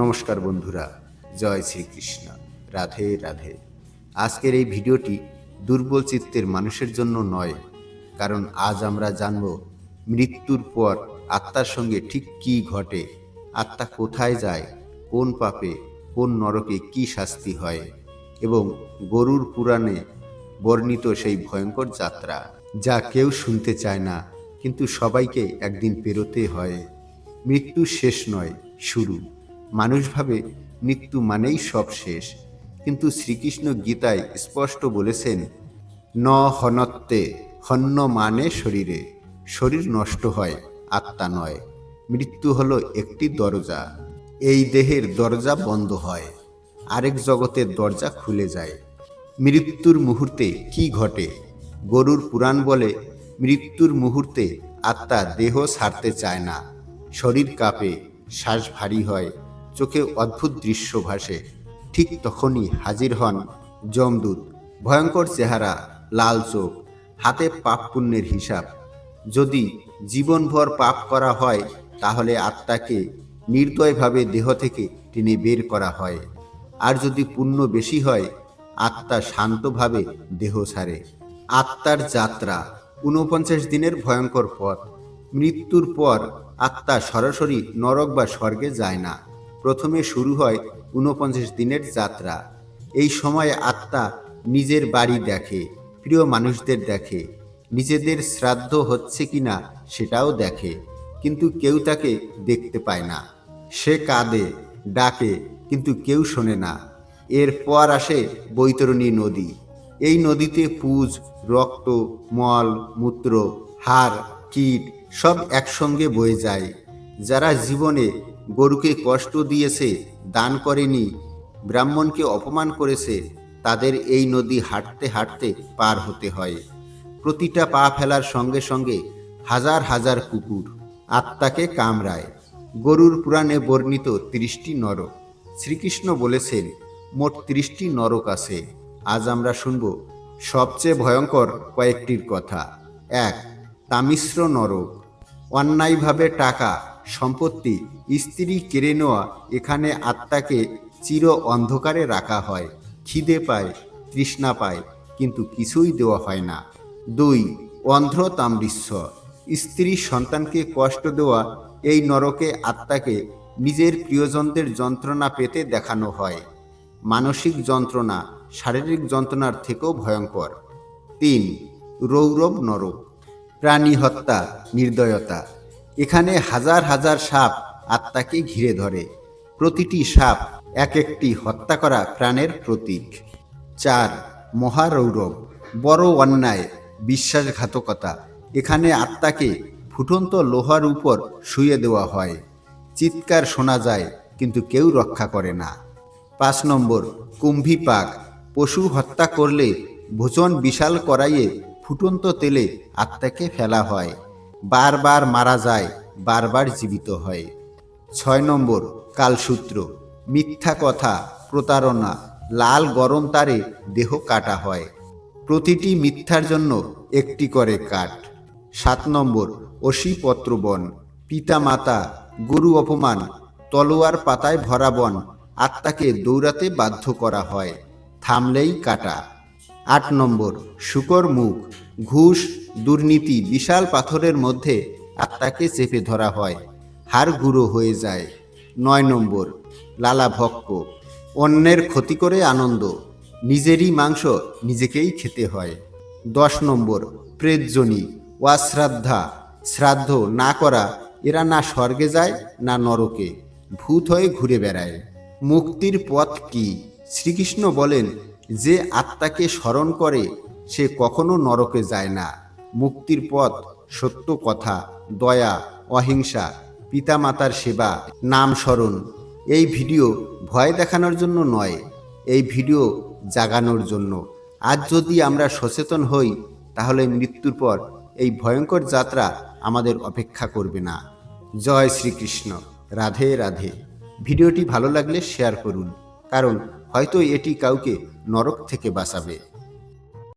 নমস্কার বন্ধুরা, জয় শ্রীকৃষ্ণ। রাধে রাধে। আজকের এই ভিডিওটি দুর্বল চিত্তের মানুষের জন্য নয়, কারণ আজ আমরা জানব মৃত্যুর পর আত্মার সঙ্গে ঠিক কী ঘটে, আত্মা কোথায় যায়, কোন পাপে, কোন নরকে কি শাস্তি হয়, এবং গরুর পুরাণে বর্ণিত সেই ভয়ঙ্কর যাত্রা যা কেউ শুনতে চায় না, কিন্তু সবাইকে একদিন পেরোতে হয়। মৃত্যু শেষ নয়, শুরু। মানুষ ভাবে মৃত্যু মানেই সব শেষ। কিন্তু শ্রীকৃষ্ণ গীতায় স্পষ্ট বলেছেন ন হনত্তে হন্য মানে শরীরে। শরীর নষ্ট হয়, আত্মা নয়। মৃত্যু হলো একটি দরজা। এই দেহের দরজা বন্ধ হয়। আরেক জগতের দরজা খুলে যায়। মৃত্যুর মুহূর্তে কি ঘটে? গরুর পুরাণ বলে, মৃত্যুর মুহূর্তে আত্মা দেহ ছাড়তে চায় না। শরীর কাঁপে, শ্বাস ভারী হয় চোখে অদ্ভুত দৃশ্য ভাসে। ঠিক তখনই হাজির হন যমদূত। ভয়ঙ্কর চেহারা, লাল চোখ, হাতে পাপ পুণ্যের হিসাব। যদি জীবনভর পাপ করা হয়, তাহলে আত্মাকে নির্দয়ভাবে দেহ থেকে টেনে বের করা হয়। আর যদি পুণ্য বেশি হয়, আত্মা শান্তভাবে দেহ ছাড়ে। আত্মার যাত্রা, ঊনপঞ্চাশ দিনের ভয়ঙ্কর পথ। মৃত্যুর পর আত্মা সরাসরি নরক বা স্বর্গে যায় না। প্রথমে শুরু হয় ঊনপঞ্চাশ দিনের যাত্রা। এই সময় আত্মা নিজের বাড়ি দেখে, প্রিয় মানুষদের দেখে, নিজেদের শ্রাদ্ধ হচ্ছে কিনা সেটাও দেখে, কিন্তু কেউ তাকে দেখতে পায় না। সে কাঁদে, ডাকে, কিন্তু কেউ শোনে না। এরপর আসে বৈতরণী নদী। এই নদীতে পুজ, রক্ত, মল, মূত্র, হাড়, কীট সব একসঙ্গে বয়ে যায়। যারা জীবনে গরুকে কষ্ট দিয়েছে, দান করেনি, ব্রাহ্মণকে অপমান করেছে, তাদের এই নদী হাঁটতে হাঁটতে পার হতে হয়। প্রতিটা পা ফেলার সঙ্গে সঙ্গে হাজার হাজার কুকুর আত্মাকে কামড়ায়। গরুর পুরাণে বর্ণিত ত্রিশটি নরক। শ্রীকৃষ্ণ বলেছেন, মোট ত্রিশটি নরক আছে। আজ আমরা শুনব সবচেয়ে ভয়ঙ্কর কয়েকটির কথা। এক, তামিশ্র নরক। অন্যায়ভাবে টাকা সম্পত্তি স্ত্রী কেড়ে নেওয়া এখানে আত্মাকে চির অন্ধকারে রাখা হয়। খিদে পায়, তৃষ্ণা পায়, কিন্তু কিছুই দেওয়া হয় না। দুই অন্ধ্র তাম্রিস্ব স্ত্রী সন্তানকে কষ্ট দেওয়া এই নরকে আত্মাকে নিজের প্রিয়জনদের যন্ত্রণা পেতে দেখানো হয়। মানসিক যন্ত্রণা, শারীরিক যন্ত্রণার থেকেও ভয়ঙ্কর। তিন, রৌরব নরক। প্রাণী হত্যা, নির্দয়তা। এখানে হাজার হাজার সাপ আত্মাকে ঘিরে ধরে। প্রতিটি সাপ এক একটি হত্যা করা প্রাণের প্রতীক। চার, মহারৌরব, বড় অন্যায়, বিশ্বাসঘাতকতা। এখানে আত্মাকে ফুটন্ত লোহার উপর শুয়ে দেওয়া হয়। চিৎকার শোনা যায়, কিন্তু কেউ রক্ষা করে না। পাঁচ নম্বর কুম্ভীপাক পশু হত্যা করলে ভোজন বিশাল করাইয়ে ফুটন্ত তেলে আত্মাকে ফেলা হয়। বারবার মারা যায়, বারবার জীবিত হয়। ছয় নম্বর, কালসূত্র, মিথ্যা কথা, প্রতারণা, লাল গরম তারে দেহ কাটা হয়। প্রতিটি মিথ্যার জন্য একটি করে কাঠ। সাত নম্বর অশিপত্র বন পিতা মাতা গরু অপমান, তলোয়ার পাতায় ভরা বন, আত্মাকে দৌড়াতে বাধ্য করা হয়, থামলেই কাটা। আট নম্বর, শুকর মুখ ঘুষ, দুর্নীতি, বিশাল পাথরের মধ্যে আত্মাকে চেপে ধরা হয়। হাড় গুঁড়ো হয়ে যায়। নয় নম্বর, লালা ভক্ক অন্যের ক্ষতি করে আনন্দ। নিজেরই মাংস নিজেকেই খেতে হয়। দশ নম্বর, প্রেতজনী, অশ্রাদ্ধা। শ্রাদ্ধ না করা, এরা না স্বর্গে যায়, না নরকে। ভূত হয়ে ঘুরে বেড়ায়। মুক্তির পথ কি? শ্রীকৃষ্ণ বলেন, যে আত্মাকে স্মরণ করে সে কখনো নরকে যায় না। মুক্তির পথ, সত্য কথা, দয়া, অহিংসা, পিতামাতার সেবা, নাম স্মরণ, এই ভিডিও ভয় দেখানোর জন্য নয়, এই ভিডিও জাগানোর জন্য। আজ যদি আমরা সচেতন হই, তাহলে মৃত্যুর পর এই ভয়ঙ্কর যাত্রা আমাদের অপেক্ষা করবে না। জয় শ্রীকৃষ্ণ। রাধে রাধে। ভিডিওটি ভালো লাগলে শেয়ার করুন, কারণ হয়তো এটি কাউকে নরক থেকে বাঁচাবে।